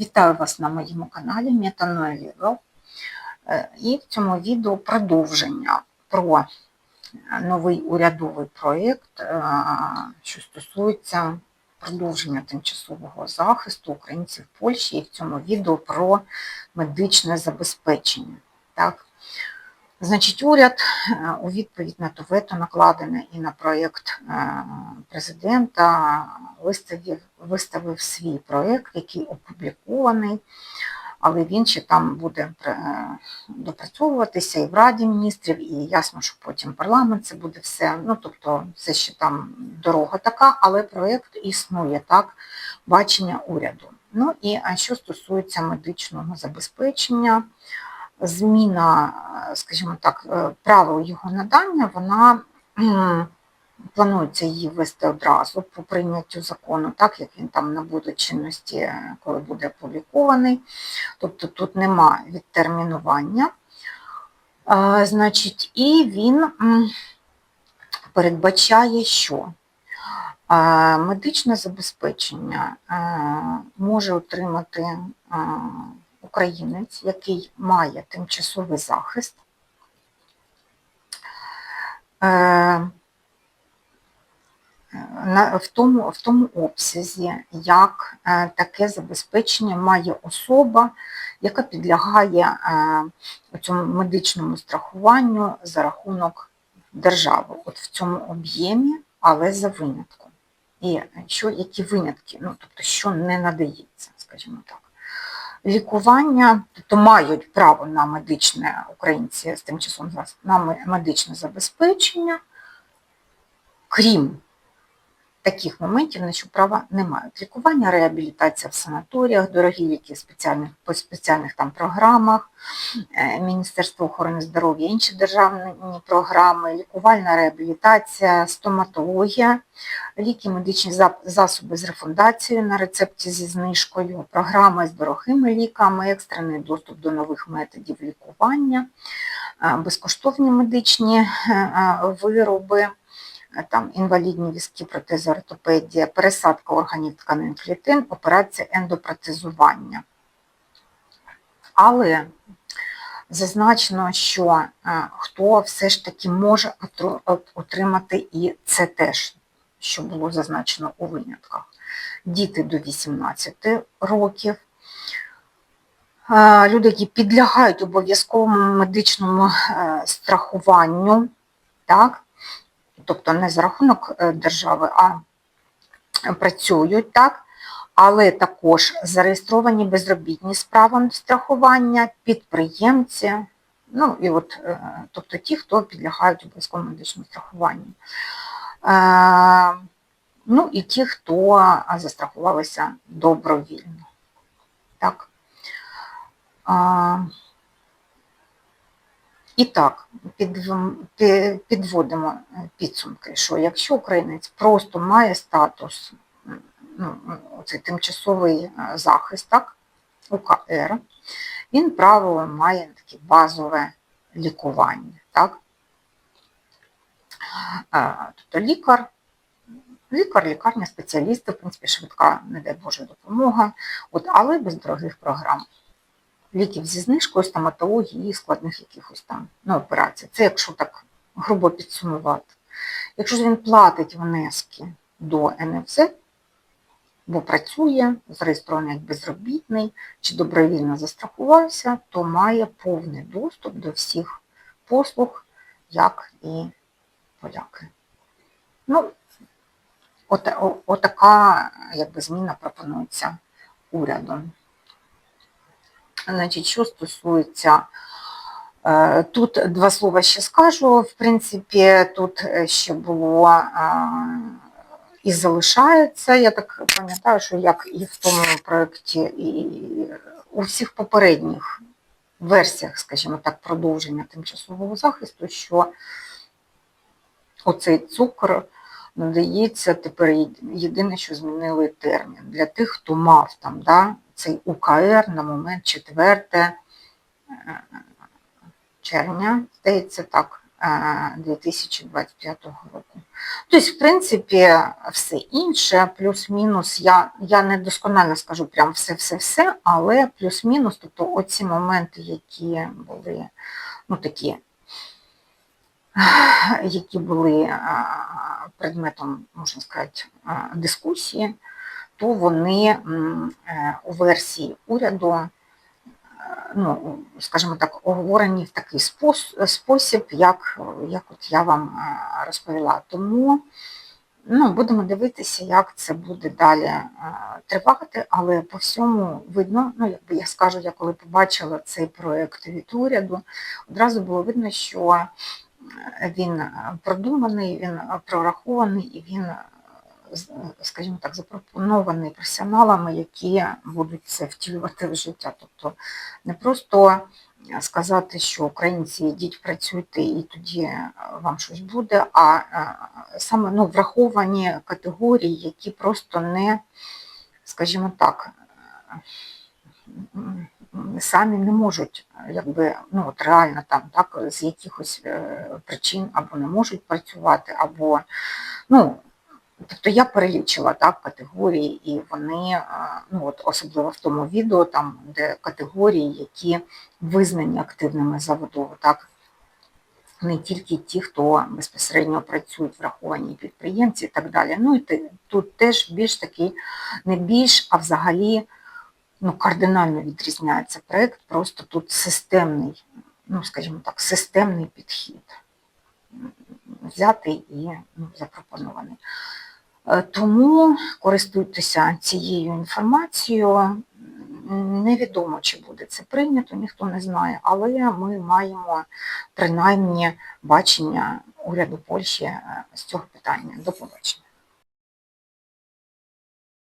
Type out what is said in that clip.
Вітаю вас на моєму каналі Метаноя Level. Е, І в цьому відео продовження про новий урядовий проєкт, е, що стосується продовження тимчасового захисту українців в Польщі, і в цьому відео про медичне забезпечення. Так? Значить, уряд е, у відповідь на то вето накладене і на проєкт е, президента виставив, виставив свій проєкт, який опублікований, але він ще там буде е, допрацьовуватися і в Раді міністрів, і ясно, що потім парламент це буде все. Ну, тобто, це ще там дорога така, але проєкт існує так, бачення уряду. Ну і а що стосується медичного забезпечення, зміна, е, скажімо так, е, правил його надання, вона планується її ввести одразу по прийняттю закону, так як він там набуде чинності, е, коли буде опублікований. Тобто тут нема відтермінування. Е, Значить, і він передбачає, що е, медичне забезпечення може отримати українець, який має тимчасовий захист. В тому, в тому обсязі, як е, таке забезпечення має особа, яка підлягає е, цьому медичному страхуванню за рахунок держави. От в цьому об'ємі, але за винятком. І що, які винятки, ну, тобто, що не надається, скажімо так. Лікування, тобто мають право на медичне українці з тимчасовим захистом, на медичне забезпечення, крім таких моментів, на що права не мають. Лікування, реабілітація в санаторіях, дорогі ліки спеціальних, по спеціальних там програмах, е, Міністерство охорони здоров'я, інші державні програми, лікувальна реабілітація, стоматологія, ліки, медичні засоби з рефундацією на рецепті зі знижкою, програми з дорогими ліками, екстрений доступ до нових методів лікування, е, безкоштовні медичні е, вироби, там інвалідні візки, протези, ортопедія, пересадка органів тканин клітин, операція ендопротезування. Але зазначено, що е, хто все ж таки може отримати і це теж, що було зазначено у винятках. Діти до 18 років, е, люди, які підлягають обов'язковому медичному е, страхуванню, так? Тобто не за рахунок е, держави, а працюють, так? але також зареєстровані безробітні з правом страхування, підприємці, ну і от, е, тобто ті, хто підлягають обов'язковому медичному страхуванню. Е, Ну і ті, хто застрахувалися добровільно. Так. І так, підв- підводимо е, підсумки, що якщо українець просто має статус, ну, цей тимчасовий е, захист, так, УКР, він право має таке базове лікування. Так? Е, Тобто лікар, лікар, лікарня, спеціалісти, в принципі, швидка, не дай Боже, допомога, от, але без дорогих програм ліків зі знижкою, стоматології і складних якихось там ну, операцій. Це якщо так грубо підсумувати. Якщо ж він платить внески до НФЗ, бо працює, зареєстрований як безробітний чи добровільно застрахувався, то має повний доступ до всіх послуг, як і поляки. Ну, отака якби, зміна пропонується урядом. Значить, що стосується, е, тут два слова ще скажу. В принципі, тут ще було е, і залишається. Я так пам'ятаю, що як і в тому проєкті, і у всіх попередніх версіях, скажімо так, продовження тимчасового захисту, що оцей цукор надається тепер єдине, що змінили термін для тих, хто мав там да, цей УКР на момент 4 е, червня, здається, так, е, 2025 року. Тобто, в принципі, все інше, плюс-мінус, я, я не досконально скажу прям все-все-все, але плюс-мінус, тобто оці моменти, які були, ну такі, які були е, предметом, можна сказати, е, дискусії, то вони е, у версії уряду, е, ну, скажімо так, оговорені в такий спосіб, як, як от я вам е, розповіла. Тому ну, будемо дивитися, як це буде далі тривати, але по всьому видно, ну, якби я скажу, я коли побачила цей проєкт від уряду, одразу було видно, що він продуманий, він прорахований і він, скажімо так, запропонований професіоналами, які будуть це втілювати в життя. Тобто не просто сказати, що українці йдіть, працюйте і тоді е, вам щось буде, а е, саме ну, враховані категорії, які просто не, скажімо так, м, самі не можуть, е, якби, ну от реально там так, з якихось е, причин або не можуть працювати, або ну. Тобто я перелічила так, категорії, і вони, е, ну от особливо в тому відео, там, де категорії, які визнані активними заводово, так, не тільки ті, хто безпосередньо працюють, враховані підприємці і так далі. Ну і тут теж більш такий, не більш, а взагалі ну, кардинально відрізняється проєкт, просто тут системний, ну, скажімо так, системний підхід взятий і ну, запропонований. Е, Тому користуйтеся цією інформацією. Невідомо, чи буде це прийнято, ніхто не знає, але ми маємо принаймні бачення уряду Польщі е, з цього питання. До побачення.